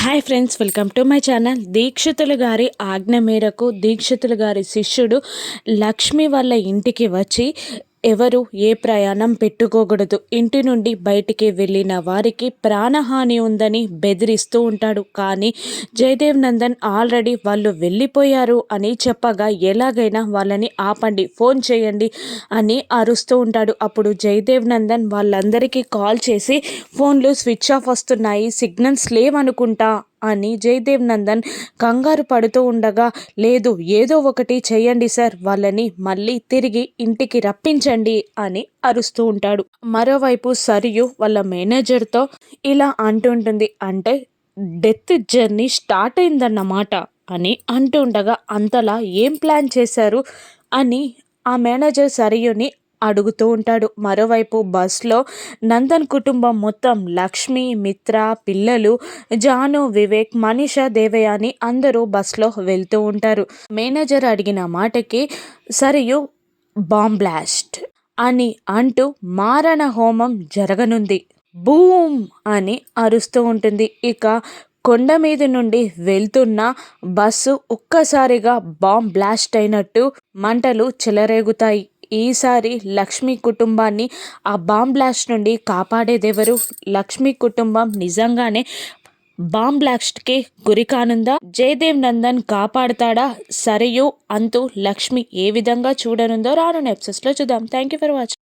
Hi friends welcome to my channel Dikshitulu గారి ఆజ్ఞ మేరకు దీక్షితులు గారి శిష్యుడు లక్ష్మి వాళ్ళ ఇంటికి వచ్చి ఎవరు ఏ ప్రయాణం పెట్టుకోకూడదు. ఇంటి నుండి బయటికి వెళ్ళిన వారికి ప్రాణహాని ఉందని బెదిరిస్తూ ఉంటాడు. కానీ జయదేవ్ నందన్ ఆల్రెడీ వాళ్ళు వెళ్ళిపోయారు అని చెప్పగా ఎలాగైనా వాళ్ళని ఆపండి ఫోన్ చేయండి అని అరుస్తూ ఉంటాడు. అప్పుడు జయదేవ్ నందన్ వాళ్ళందరికీ కాల్ చేసి ఫోన్లు స్విచ్ ఆఫ్ వస్తున్నాయి సిగ్నల్స్ లేవనుకుంటా అని జయదేవ్ నందన్ కంగారు పడుతూ ఉండగా లేదు ఏదో ఒకటి చేయండి సార్ వాళ్ళని మళ్ళీ తిరిగి ఇంటికి రప్పించండి అని అరుస్తూ ఉంటాడు. మరోవైపు సరియు వాళ్ళ మేనేజర్తో ఇలా అంటుంటుంది అంటే డెత్ జర్నీ స్టార్ట్ అయిందన్నమాట అని అంటుండగా అంతలా ఏం ప్లాన్ చేశారు? అని ఆ మేనేజర్ సరియుని అడుగుతూ ఉంటాడు. మరోవైపు బస్లో నందన్ కుటుంబం మొత్తం లక్ష్మి మిత్ర పిల్లలు జాను వివేక్ మనీష అని అందరూ బస్లో వెళ్తూ ఉంటారు. మేనేజర్ అడిగిన మాటకి సరియు బాంబ్ బ్లాస్ట్ అని అంటూ మారణ హోమం జరగనుంది. బూమ్ అని అరుస్తూ ఉంటుంది. ఇక కొండ మీద నుండి వెళ్తున్న బస్సు ఒక్కసారిగా బాంబ్ బ్లాస్ట్ అయినట్టు మంటలు చెలరేగుతాయి. ఈసారి లక్ష్మి కుటుంబాన్ని ఆ బాంబ్ బ్లాస్ట్ నుండి కాపాడేదెవరు? లక్ష్మి కుటుంబం నిజంగానే బాంబ్ బ్లాస్ట్కి గురి కానుందా? జయదేవ్ నందన్ కాపాడుతాడా? సరియు అంతు లక్ష్మి ఏ విధంగా చూడనుందో రాను ఎపిసోడ్స్లో చూద్దాం. Thank you for watching